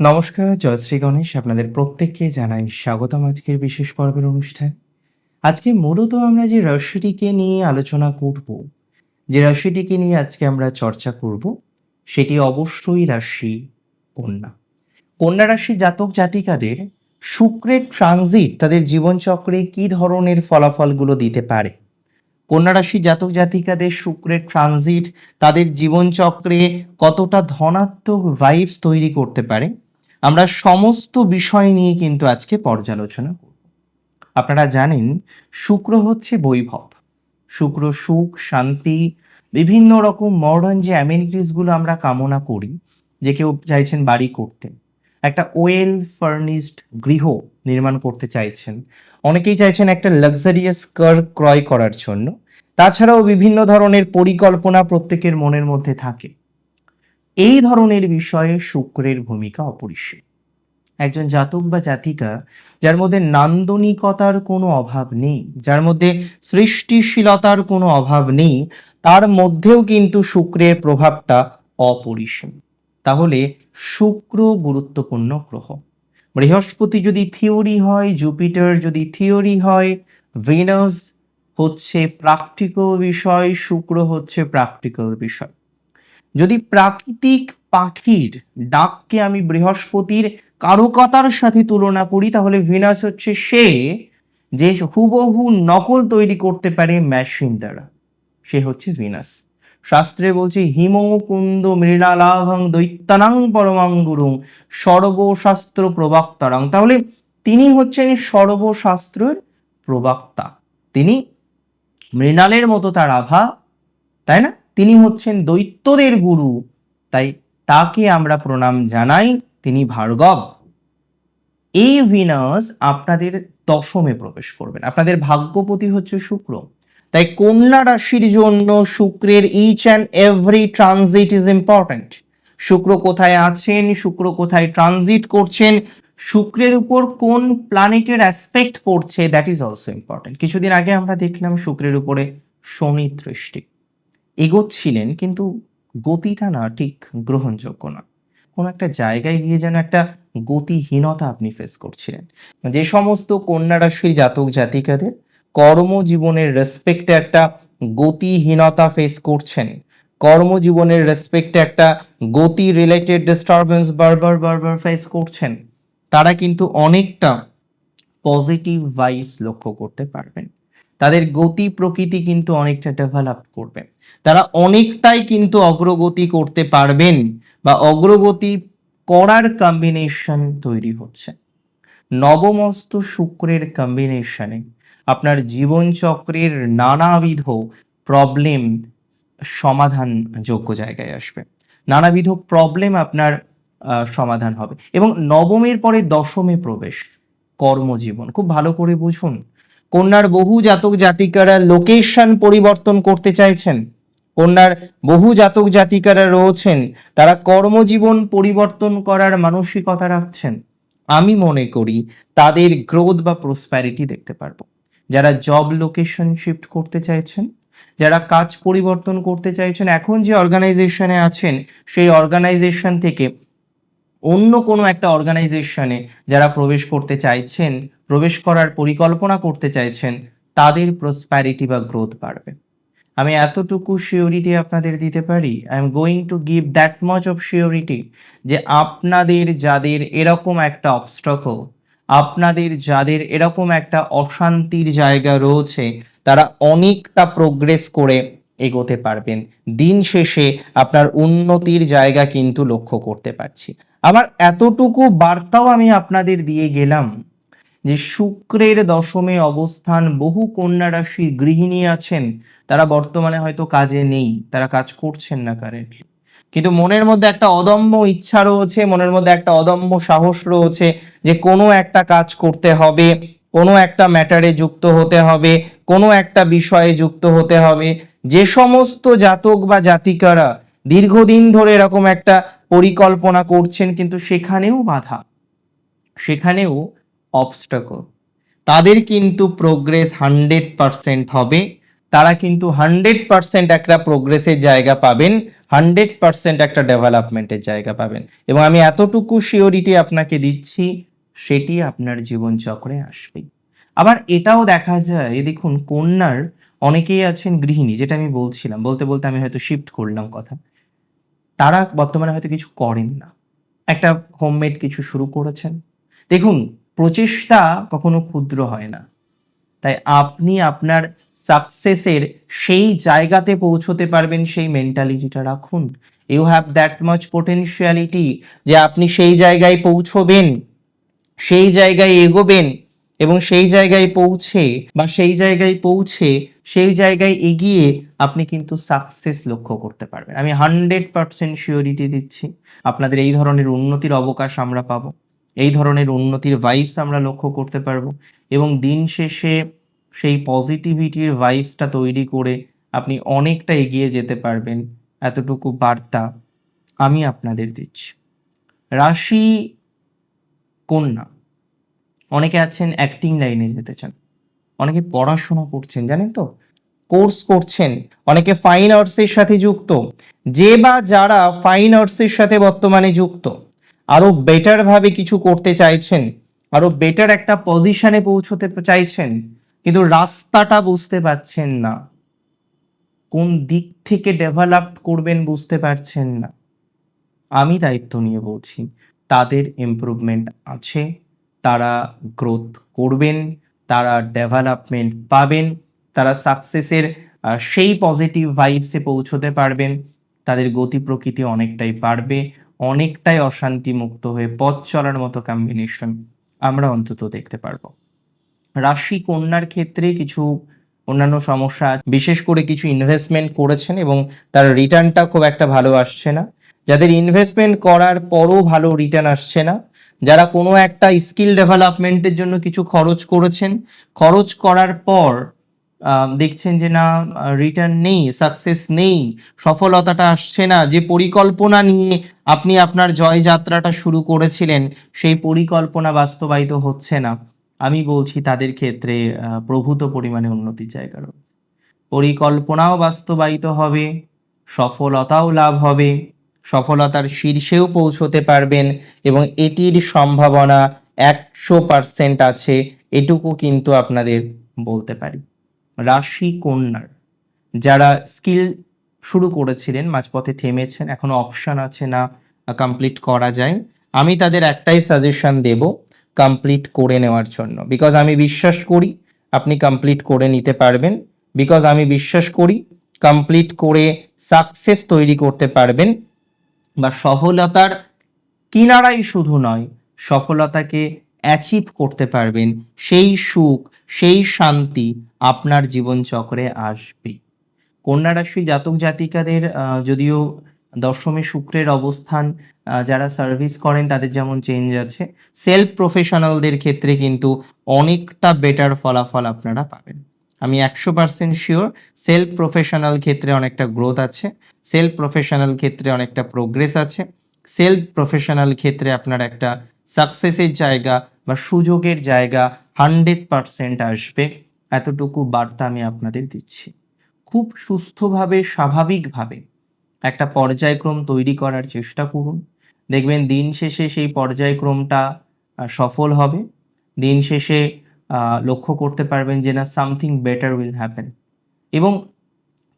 নমস্কার জয়শ্রী গণেশ। আপনাদের প্রত্যেককে জানাই স্বাগতম আজকের বিশেষ পর্বের অনুষ্ঠান। আজকে মূলত আমরা যে রাশিটিকে নিয়ে আলোচনা করব, যে রাশিটিকে নিয়ে আজকে আমরা চর্চা করব, সেটি অবশ্যই রাশি কন্যা। কন্যা রাশি জাতক জাতিকাদের শুক্রের ট্রানজিট তাদের জীবনচক্রে কি ধরনের ফলাফলগুলো দিতে পারে? কন্যা রাশি জাতক জাতিকাদের শুক্রের ট্রানজিট তাদের জীবনচক্রে কতটা ধনাত্মক ভাইবস তৈরি করতে পারে? আমরা সমস্ত বিষয় নিয়ে কিন্তু আজকে পর্যালোচনা করব। আপনারা জানেন, শুক্র হচ্ছে বৈভব। শুক্র সুখ, শান্তি, বিভিন্ন রকম মডার্ন যে অ্যামেনিটিসগুলো আমরা কামনা করি, যে কেউ চাইছেন বাড়ি করতে। একটা ওয়েল ফার্নিশড গৃহ নির্মাণ করতে চাইছেন। অনেকেই চাইছেন একটা লাক্সারিয়াস কার ক্রয় করার জন্য। তাছাড়াও বিভিন্ন ধরনের পরিকল্পনা প্রত্যেকের মনের মধ্যে থাকে। এই ধরনের বিষয়ে শুক্রের ভূমিকা অপরিসীম। একজন জাতক বা জাতিকা যার মধ্যে নান্দনিকতার কোনো অভাব নেই, যার মধ্যে সৃষ্টিশীলতার কোনো অভাব নেই, তার মধ্যেও কিন্তু শুক্রের প্রভাবটা অপরিসীম। তাহলে শুক্র গুরুত্বপূর্ণ গ্রহ। বৃহস্পতি যদি থিওরি হয়, জুপিটার যদি থিওরি হয়, ভেনাস হচ্ছে প্র্যাকটিক্যাল বিষয়, শুক্র হচ্ছে প্র্যাকটিক্যাল বিষয়। যদি প্রাকৃতিক পাখির ডাককে আমি বৃহস্পতির কারকতার সাথে তুলনা করি, তাহলে ভিনাস হচ্ছে সে যে হুবহু নকল তৈরি করতে পারে মেশিন দ্বারা। সে হচ্ছে ভিনাস শাস্ত্রে বলছে, হিম কুন্দ মৃণালাভং দৈত্যানাং পরমাং গুরুং সর্বশাস্ত্র প্রবক্তারাং। তাহলে তিনি হচ্ছেন সর্বশাস্ত্রের প্রবক্তা। তিনি মৃণালের মতো তার আভা, তাই না? তিনি হচ্ছেন দৈত্যদের গুরু। তাই তাকে আমরা প্রণাম জানাই তিনি ভার্গব। এই ভিনাস আপনাদের দশমে প্রবেশ করবেন। আপনাদের ভাগ্যপতি হচ্ছে শুক্র। তাই কন্যা রাশির জন্য শুক্রের each and every transit is important শুক্র কোথায় আছেন? শুক্র কোথায় ট্রানজিট করছেন? শুক্রের উপর কোন প্ল্যানেটের অ্যাসপেক্ট পড়ছে? দ্যাট ইজ অলসো ইম্পর্ট্যান্ট কিছুদিন আগে আমরা দেখলাম শুক্রের উপরে শনি দৃষ্টি। এগোচ্ছিলেন, কিন্তু গতিটা না ঠিক গ্রহণযোগ্য না। কোন একটা জায়গায় গিয়ে যেন একটা গতিহীনতা আপনি ফেস করছিলেন। যে সমস্ত কন্যা রাশির জাতক জাতিকাদের কর্মজীবনের রেসপেক্টে একটা গতিহীনতা ফেস করছেন। কর্মজীবনের রেসপেক্টে একটা গতি রিলেটেড ডিস্টারবেন্স বারবার বারবার ফেস করছেন। তারা কিন্তু অনেকটা পজিটিভ ভাইবস লক্ষ্য করতে পারবেন। তাদের গতি প্রকৃতি কিন্তু অনেকটা ডেভেলপ করবে। তারা অনেকটাই কিন্তু অগ্রগতি করতে পারবেন বা অগ্রগতি করার কম্বিনেশন তৈরি হচ্ছে। নবমস্ত শুক্রের কম্বিনেশনে আপনার জীবনচক্রের নানাবিধ প্রবলেম সমাধান যোগ্য জায়গায় আসবে। নানাবিধ প্রবলেম আপনার সমাধান হবে। এবং নবমের পরে দশমে প্রবেশ, কর্মজীবন। খুব ভালো করে বুঝুন। কন্যার বহু জাতক জাতিকারা লোকেশন পরিবর্তন করতে চাইছেন। কন্যার বহু জাতক জাতিকারা রয়েছেন, তারা কর্মজীবন পরিবর্তন করার মানসিকতা রাখছেন। আমি মনে করি তাদের গ্রোথ বা প্রসপ্যারিটি দেখতে পারব। যারা জব লোকেশন শিফট করতে চাইছেন, যারা কাজ পরিবর্তন করতে চাইছেন, এখন যে অর্গানাইজেশনে আছেন, সেই অর্গানাইজেশন থেকে অন্য কোনো একটা অর্গানাইজেশনে যারা প্রবেশ করতে চাইছেন, প্রবেশ করার পরিকল্পনা করতে চাইছেন, তাদের প্রসপ্যারিটি বা গ্রোথ বাড়বে। আমি এতটুকু শিওরিটি আপনাদের দিতে পারি? I am going to give that much of surety যে আপনাদের যাদের এরকম একটা অবস্ট্রাকল আপনাদের যাদের এরকম একটা অশান্তির জায়গা রয়েছে, তারা অনেকটা প্রোগ্রেস করে এগোতে পারবেন। দিন শেষে আপনার উন্নতির জায়গা কিন্তু লক্ষ্য করতে পারছি। আমার এতটুকু বার্তাও আমি আপনাদের দিয়ে গেলাম। যে শুক্রের দশমে অবস্থান বহু কন্যা রাশির গৃহিণী আছেন, তারা বর্তমানে হয়তো কাজে নেই, তারা কাজ করছেন না কারেন্টলি। কিন্তু মনের মধ্যে একটা অদম্য ইচ্ছা রয়েছে, মনের মধ্যে একটা অদম্য সাহস রয়েছে যে কোনো একটা কাজ করতে হবে, কোনো একটা ম্যাটারে যুক্ত হতে হবে, কোনো একটা বিষয়ে যুক্ত হতে হবে। যে সমস্ত জাতক বা জাতিকারা দীর্ঘদিন ধরে এরকম একটা পরিকল্পনা করছেন, কিন্তু সেখানেও বাধা। সেখানেও অবস্টাকল তাদের কিন্তু প্রোগ্রেস হান্ড্রেড পার্সেন্ট হবে। তারা কিন্তু হান্ড্রেড পার্সেন্ট একটা প্রোগ্রেসের জায়গা পাবেন হান্ড্রেড পার্সেন্ট একটা ডেভেলপমেন্টের জায়গা পাবেন। এবং আমি এতটুকু শিওরিটি আপনাকে দিচ্ছি, সেটি আপনার জীবনচক্রে আসবেই আবার এটাও দেখা যায় দেখুন, কন্যার অনেকেই আছেন গৃহিণী, যেটা আমি বলছিলাম, বলতে বলতে আমি হয়তো শিফট করলাম কথা। তারা বর্তমানে হয়তো কিছু করেন না। একটা হোমমেড কিছু শুরু করেছেন। দেখুন প্রচেষ্টা কখনো ক্ষুদ্র হয় না। তাই আপনি আপনার সাকসেসের সেই জায়গাতে পৌঁছতে পারবেন সেই মেন্টালিটিটা রাখুন। You have that much potentiality যে আপনি সেই জায়গায় পৌঁছবেন, সেই জায়গায় এগোবেন এবং সেই জায়গায় পৌঁছে বা সেই জায়গায় পৌঁছে, সেই জায়গায় এগিয়ে আপনি কিন্তু সাকসেস লক্ষ্য করতে পারবেন। আমি হান্ড্রেড পার্সেন্ট শিওরিটি দিচ্ছি। আপনাদের এই ধরনের উন্নতির অবকাশ আমরা পাবো। এই ধরনের উন্নতির ভাইবস আমরা লক্ষ্য করতে পারব এবং দিন শেষে সেই পজিটিভিটির ভাইবসটা তৈরি করে আপনি অনেকটা এগিয়ে যেতে পারবেন। এতটুকু বার্তা আমি আপনাদের দিচ্ছি। রাশি কন্যা, অনেকে আছেন অ্যাক্টিং লাইনে যেতে চান, অনেকে পড়াশোনা করছেন, জানেন তো? কোর্স করছেন, অনেকে ফাইন আর্টসের সাথে যুক্ত, যে বা যারা ফাইন আর্টসের সাথে বর্তমানে যুক্ত। আরও বেটার ভাবে কিছু করতে চাইছেন, আরও বেটার একটা পজিশনে পৌঁছতে চাইছেন, কিন্তু রাস্তাটা বুঝতে পারছেন না। কোন দিক থেকে ডেভেলপ করবেন বুঝতে পারছেন না। আমি দায়িত্ব নিয়ে বলছি, তাদের ইমপ্রুভমেন্ট আছে, তারা গ্রোথ করবেন, তারা ডেভেলপমেন্ট পাবেন, তারা সাকসেসের সেই পজিটিভ ভাইবসে পৌঁছতে পারবেন, তাদের গতি প্রকৃতি অনেকটাই বাড়বে অনেকটাই অশান্তি মুক্ত হয়ে পথ চলার মতো কম্বিনেশন আমরা অন্তত দেখতে পারব। রাশি কন্যার ক্ষেত্রে কিছু অন্যান্য সমস্যা বিশেষ করে কিছু ইনভেস্টমেন্ট করেছেন এবং তার রিটার্নটা খুব একটা ভালো আসছে না। যাদের ইনভেস্টমেন্ট করার পরও ভালো রিটার্ন আসছে না। যারা কোনো একটা স্কিল ডেভেলপমেন্টের জন্য কিছু খরচ করেছেন, খরচ করার পর দেখছেন যে না রিটার্ন নেই সাকসেস নেই, সফলতাটা আসছে না। যে পরিকল্পনা নিয়ে আপনি আপনার জয়যাত্রাটা শুরু করেছিলেন, সেই পরিকল্পনা বাস্তবায়িত হচ্ছে না। আমি বলছি তাদের ক্ষেত্রে প্রভূত পরিমাণে উন্নতির জায়গা পরিকল্পনাও বাস্তবায়িত হবে, সফলতাও লাভ হবে, সফলতার শীর্ষেও পৌঁছতে পারবেন এবং এটির সম্ভাবনা একশো পার্সেন্ট আছে, এটুকু কিন্তু আপনাদের বলতে পারি। রাশি কন্যার, যারা স্কিল শুরু করেছিলেন, মাঝপথে থেমেছেন, এখনও অপশান আছে না কমপ্লিট করা যায়। আমি তাদের একটাই সাজেশন দেব কমপ্লিট করে নেওয়ার জন্য। বিকজ আমি বিশ্বাস করি, আপনি কমপ্লিট করে নিতে পারবেন। বিকজ আমি বিশ্বাস করি কমপ্লিট করে সাকসেস তৈরি করতে পারবেন। বা সফলতার কিনারাই শুধু নয়, সফলতাকে অ্যাচিভ করতে পারবেন। সেই সুখ সেই শান্তি আপনার জীবনচক্রে আসবে। কন্যা রাশি জাতক জাতিকাদের যদিও দশমে শুক্রের অবস্থান যারা সার্ভিস করেন তাদের যেমন চেঞ্জ আছে সেলফ প্রফেশনালদের ক্ষেত্রে কিন্তু অনেকটা বেটার ফলাফল আপনারা পাবেন। আমি একশো পার্সেন্ট শিওর সেলফ প্রফেশনাল ক্ষেত্রে অনেকটা গ্রোথ আছে সেলফ প্রফেশনাল ক্ষেত্রে অনেকটা প্রোগ্রেস আছে সেলফ প্রফেশনাল ক্ষেত্রে আপনার একটা সাকসেসের জায়গা বা সুযোগের জায়গা হান্ড্রেড পার্সেন্ট আসবে। এতটুকু বার্তা আমি আপনাদের দিচ্ছি। খুব সুস্থভাবে, স্বাভাবিকভাবে একটা পর্যায়ক্রম তৈরি করার চেষ্টা করুন। দেখবেন দিন শেষে সেই পর্যায়ক্রমটা সফল হবে। দিন শেষে লক্ষ্য করতে পারবেন যে না সামথিং বেটার উইল হ্যাপেন এবং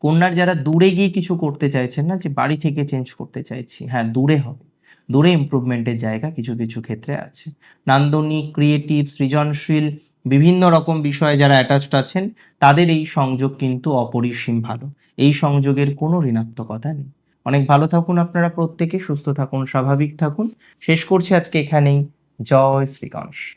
কন্যার যারা দূরে গিয়ে কিছু করতে চাইছেন না, যে বাড়ি থেকে চেঞ্জ করতে চাইছি হ্যাঁ দূরে হবে। দূরে ইম্প্রুভমেন্টের জায়গা কিছু কিছু ক্ষেত্রে আছে। নান্দনিক ক্রিয়েটিভ, সৃজনশীল, বিভিন্ন রকম বিষয়ে যারা অ্যাটাচড আছেন, তাদের এই সংযোগ কিন্তু অপরিসীম ভালো। এই সংযোগের কোনো ঋণাত্মকতা নেই। অনেক ভালো থাকুন আপনারা প্রত্যেকে, সুস্থ থাকুন, স্বাভাবিক থাকুন। শেষ করছি আজকে এখানেই। জয় শ্রীগণেশ